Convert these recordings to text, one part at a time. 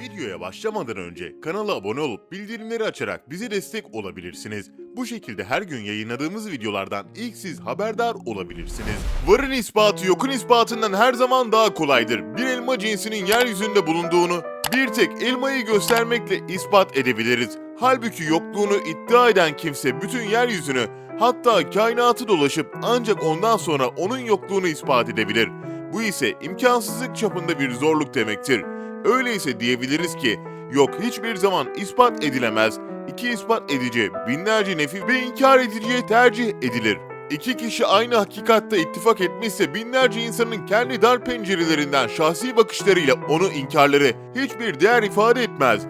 Videoya başlamadan önce kanala abone olup bildirimleri açarak bize destek olabilirsiniz. Bu şekilde her gün yayınladığımız videolardan ilk siz haberdar olabilirsiniz. Varın ispatı yokun ispatından her zaman daha kolaydır. Bir elma cinsinin yeryüzünde bulunduğunu bir tek elmayı göstermekle ispat edebiliriz. Halbuki yokluğunu iddia eden kimse bütün yeryüzünü hatta kainatı dolaşıp ancak ondan sonra onun yokluğunu ispat edebilir. Bu ise imkansızlık çapında bir zorluk demektir. Öyleyse diyebiliriz ki yok hiçbir zaman ispat edilemez. İki ispat edici binlerce nefi ve inkar ediciye tercih edilir. İki kişi aynı hakikatta ittifak etmişse binlerce insanın kendi dar pencerelerinden şahsi bakışlarıyla onu inkarları hiçbir değer ifade etmez.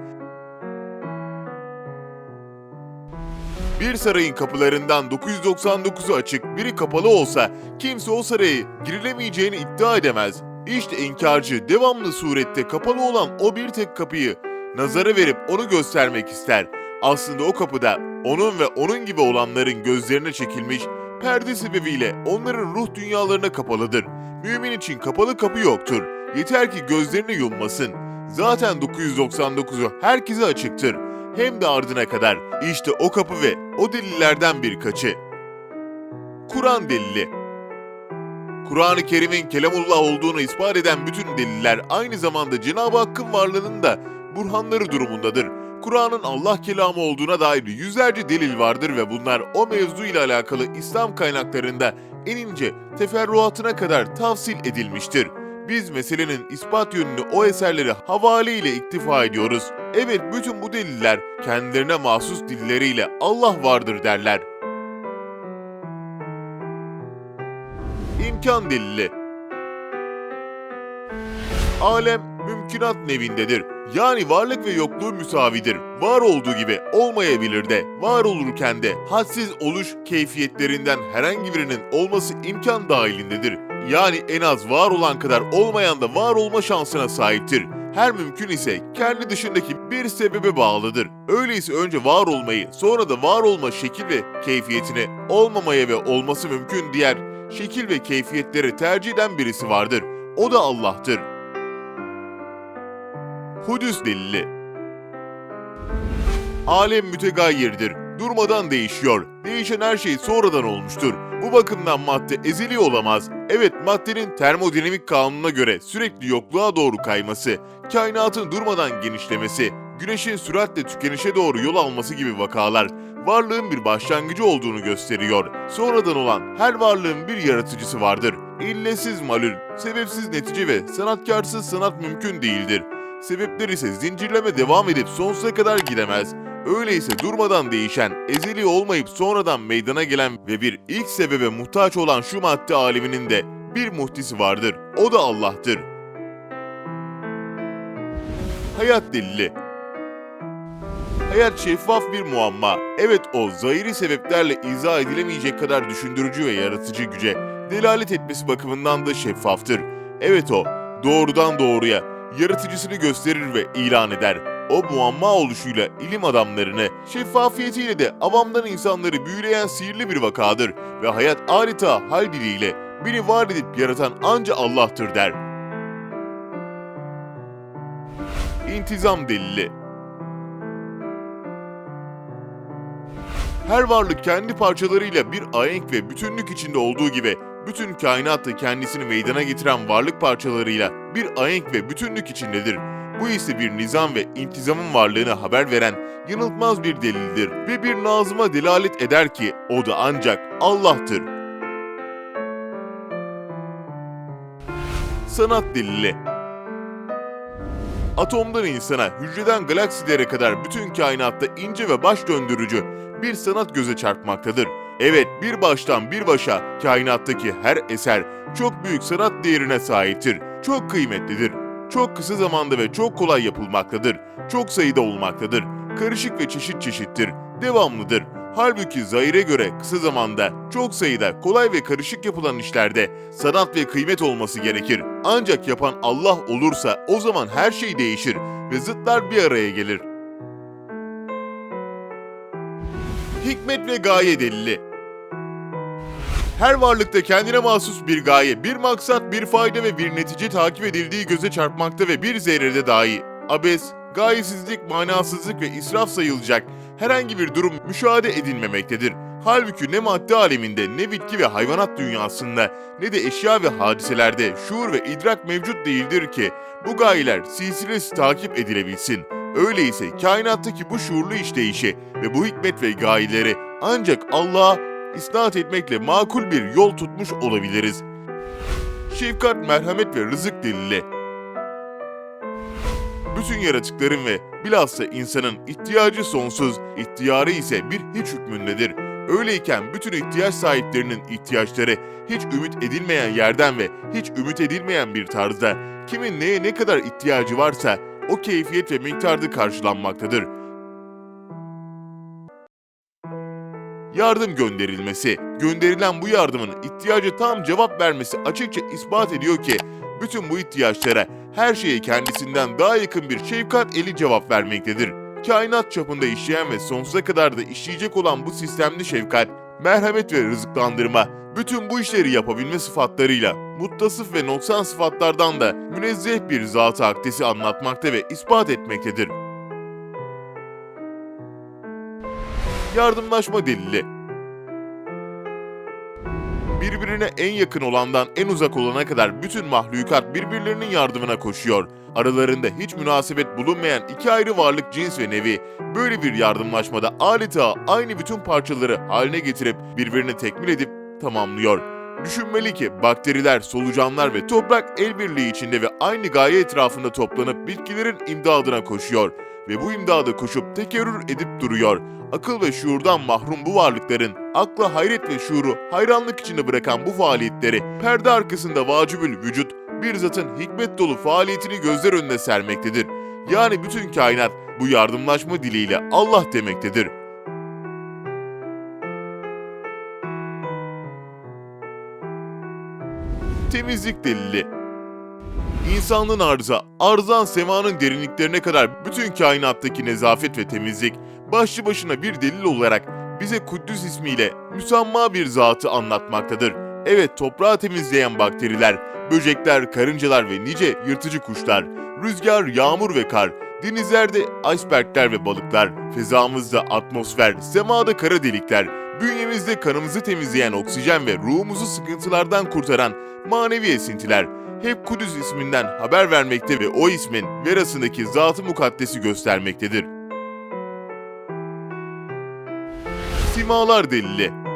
Bir sarayın kapılarından 999'u açık, biri kapalı olsa kimse o saraya girilemeyeceğini iddia edemez. İşte inkarcı devamlı surette kapalı olan o bir tek kapıyı nazara verip onu göstermek ister. Aslında o kapıda onun ve onun gibi olanların gözlerine çekilmiş perde sebebiyle onların ruh dünyalarına kapalıdır. Mümin için kapalı kapı yoktur. Yeter ki gözlerini yummasın. Zaten 999'u herkese açıktır. Hem de ardına kadar. İşte o kapı ve o delillerden birkaçı. Kur'an delili Kur'an-ı Kerim'in kelamullah olduğunu ispat eden bütün deliller aynı zamanda Cenab-ı Hakk'ın varlığının da burhanları durumundadır. Kur'an'ın Allah kelamı olduğuna dair yüzlerce delil vardır ve bunlar o mevzu ile alakalı İslam kaynaklarında en ince teferruatına kadar tafsil edilmiştir. Biz meselenin ispat yönünü o eserlere havale ile iktifa ediyoruz. Evet bütün bu deliller kendilerine mahsus dilleriyle Allah vardır derler. İmkan delili Alem mümkünat nevindedir. Yani varlık ve yokluğu müsavidir. Var olduğu gibi olmayabilir de, var olurken de hadsiz oluş keyfiyetlerinden herhangi birinin olması imkan dahilindedir. Yani en az var olan kadar olmayan da var olma şansına sahiptir. Her mümkün ise kendi dışındaki bir sebebe bağlıdır. Öyleyse önce var olmayı, sonra da var olma şekil ve keyfiyetini olmamaya ve olması mümkün diğer şekil ve keyfiyetleri tercih eden birisi vardır. O da Allah'tır. Hudüs delili Alem mütegayirdir. Durmadan değişiyor. Değişen her şey sonradan olmuştur. Bu bakımdan madde ezeli olamaz. Evet maddenin termodinamik kanununa göre sürekli yokluğa doğru kayması, kainatın durmadan genişlemesi, güneşin süratle tükenişe doğru yol alması gibi vakalar varlığın bir başlangıcı olduğunu gösteriyor. Sonradan olan her varlığın bir yaratıcısı vardır. İllesiz malül, sebepsiz netice ve sanatkarsız sanat mümkün değildir. Sebepler ise zincirleme devam edip sonsuza kadar gidemez. Öyleyse durmadan değişen, ezeli olmayıp sonradan meydana gelen ve bir ilk sebebe muhtaç olan şu madde aleminin de bir muhtisi vardır. O da Allah'tır. Hayat delili Hayat şeffaf bir muamma. Evet o zahiri sebeplerle izah edilemeyecek kadar düşündürücü ve yaratıcı güce delalet etmesi bakımından da şeffaftır. Evet o doğrudan doğruya yaratıcısını gösterir ve ilan eder. O muamma oluşuyla ilim adamlarını, şeffafiyetiyle de avamdan insanları büyüleyen sihirli bir vakadır ve hayat adeta hal diliyle beni var edip yaratan anca Allah'tır der. İntizam delili Her varlık kendi parçalarıyla bir ahenk ve bütünlük içinde olduğu gibi bütün kainat da kendisini meydana getiren varlık parçalarıyla bir ahenk ve bütünlük içindedir. Bu ise bir nizam ve intizamın varlığını haber veren yanıltmaz bir delildir ve bir nazıma delalet eder ki o da ancak Allah'tır. Sanat delili Atomdan insana, hücreden galaksilere kadar bütün kainatta ince ve baş döndürücü bir sanat göze çarpmaktadır. Evet bir baştan bir başa kainattaki her eser çok büyük sanat değerine sahiptir. Çok kıymetlidir. Çok kısa zamanda ve çok kolay yapılmaktadır. Çok sayıda olmaktadır. Karışık ve çeşit çeşittir. Devamlıdır. Halbuki zahire göre kısa zamanda, çok sayıda, kolay ve karışık yapılan işlerde sanat ve kıymet olması gerekir. Ancak yapan Allah olursa o zaman her şey değişir ve zıtlar bir araya gelir. Hikmet ve gaye delili her varlıkta kendine mahsus bir gaye, bir maksat, bir fayda ve bir netice takip edildiği göze çarpmakta ve bir zerrede dahi abes, gayesizlik, manasızlık ve israf sayılacak herhangi bir durum müşahede edilmemektedir. Halbuki ne madde aleminde ne bitki ve hayvanat dünyasında ne de eşya ve hadiselerde şuur ve idrak mevcut değildir ki bu gayeler silsilesi takip edilebilsin. Öyleyse kainattaki bu şuurlu işleyişi ve bu hikmet ve gayeleri ancak Allah'a isnat etmekle makul bir yol tutmuş olabiliriz. Şefkat, merhamet ve rızık delili. Bütün yaratıkların ve bilhassa insanın ihtiyacı sonsuz, ihtiyarı ise bir hiç hükmündedir. Öyleyken bütün ihtiyaç sahiplerinin ihtiyaçları hiç ümit edilmeyen yerden ve hiç ümit edilmeyen bir tarzda kimin neye ne kadar ihtiyacı varsa o keyfiyet ve miktarda karşılanmaktadır. Yardım gönderilmesi, gönderilen bu yardımın ihtiyacı tam cevap vermesi açıkça ispat ediyor ki bütün bu ihtiyaçlara her şeye kendisinden daha yakın bir şefkat eli cevap vermektedir. Kainat çapında işleyen ve sonsuza kadar da işleyecek olan bu sistemli şefkat, merhamet ve rızıklandırma, bütün bu işleri yapabilme sıfatlarıyla muttasıf ve noksan sıfatlardan da münezzeh bir zat-ı akdesi anlatmakta ve ispat etmektedir. Yardımlaşma delili Birbirine en yakın olandan en uzak olana kadar bütün mahlukat birbirlerinin yardımına koşuyor. Aralarında hiç münasebet bulunmayan iki ayrı varlık cins ve nevi böyle bir yardımlaşmada adeta aynı bütün parçaları haline getirip birbirini tekmil edip tamamlıyor. Düşünmeli ki bakteriler, solucanlar ve toprak el birliği içinde ve aynı gaye etrafında toplanıp bitkilerin imdadına koşuyor ve bu imdada koşup tekerrür edip duruyor. Akıl ve şuurdan mahrum bu varlıkların akla hayret ve şuuru hayranlık içinde bırakan bu faaliyetleri perde arkasında vacibül vücut bir zatın hikmet dolu faaliyetini gözler önüne sermektedir. Yani bütün kainat bu yardımlaşma diliyle Allah demektedir. Temizlik delili İnsanlığın arıza, arzan semanın derinliklerine kadar bütün kainattaki nezafet ve temizlik başlı başına bir delil olarak bize Kuddüs ismiyle müsamma bir zatı anlatmaktadır. Evet toprağı temizleyen bakteriler, böcekler, karıncalar ve nice yırtıcı kuşlar, rüzgar, yağmur ve kar, denizlerde icebergler ve balıklar, fezamızda atmosfer, semada kara delikler, bünyemizde kanımızı temizleyen oksijen ve ruhumuzu sıkıntılardan kurtaran manevi esintiler, hep Kudüs isminden haber vermekte ve o ismin verasındaki zat-ı mukaddesi göstermektedir. Simalar delili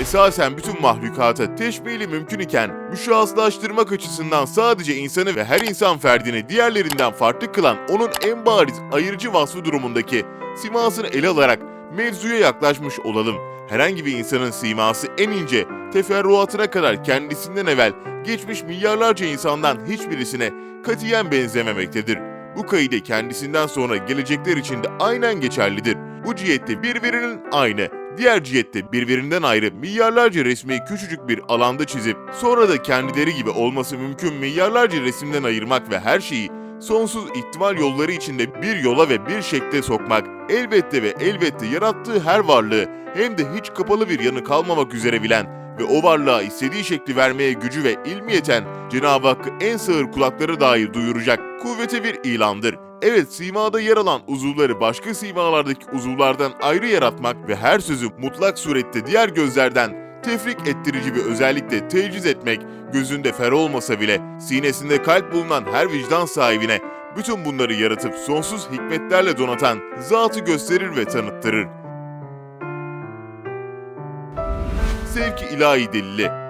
Esasen bütün mahlukata teşbihli mümkün iken müşahslaştırmak açısından sadece insanı ve her insan ferdini diğerlerinden farklı kılan onun en bariz ayırıcı vasfı durumundaki simasını ele alarak mevzuya yaklaşmış olalım. Herhangi bir insanın siması en ince, teferruatına kadar kendisinden evvel geçmiş milyarlarca insandan hiçbirisine katiyen benzememektedir. Bu kaide kendisinden sonra gelecekler için de aynen geçerlidir. Bu cihette birbirinin aynı, diğer cihette birbirinden ayrı milyarlarca resmi küçücük bir alanda çizip sonra da kendileri gibi olması mümkün milyarlarca resimden ayırmak ve her şeyi sonsuz ihtimal yolları içinde bir yola ve bir şekle sokmak elbette ve elbette yarattığı her varlığı hem de hiç kapalı bir yanı kalmamak üzere bilen ve o varlığa istediği şekli vermeye gücü ve ilmiyeten Cenab-ı Hakk'ı en sağır kulakları dair duyuracak kuvvete bir ilandır. Evet simada yer alan uzuvları başka simalardaki uzuvlardan ayrı yaratmak ve her sözü mutlak surette diğer gözlerden tefrik ettirici bir özellikle teciz etmek, gözünde fer olmasa bile sinesinde kalp bulunan her vicdan sahibine bütün bunları yaratıp sonsuz hikmetlerle donatan zatı gösterir ve tanıttırır. Sevki ilahi delili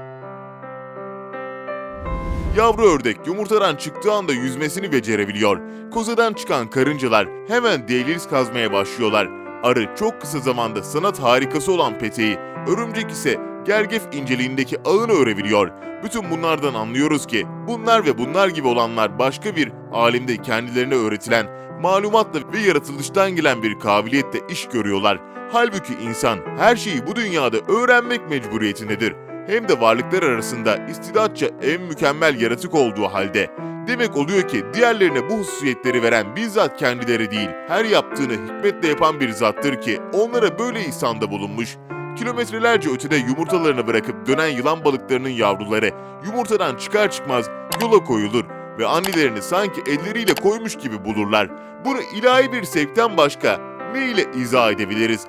Yavru ördek yumurtadan çıktığı anda yüzmesini becerebiliyor. Kozadan çıkan karıncalar hemen deliz kazmaya başlıyorlar. Arı çok kısa zamanda sanat harikası olan peteği, örümcek ise gergef inceliğindeki ağını örebiliyor. Bütün bunlardan anlıyoruz ki bunlar ve bunlar gibi olanlar başka bir alimde kendilerine öğretilen malumatla ve yaratılıştan gelen bir kabiliyetle iş görüyorlar. Halbuki insan her şeyi bu dünyada öğrenmek mecburiyetindedir. Hem de varlıklar arasında istidatça en mükemmel yaratık olduğu halde. Demek oluyor ki diğerlerine bu hususiyetleri veren bizzat kendileri değil, her yaptığını hikmetle yapan bir zattır ki onlara böyle ihsanda bulunmuş. Kilometrelerce ötede yumurtalarını bırakıp dönen yılan balıklarının yavruları yumurtadan çıkar çıkmaz yola koyulur. ve annelerini sanki elleriyle koymuş gibi bulurlar. Bunu ilahi bir sevkten başka ne ile izah edebiliriz?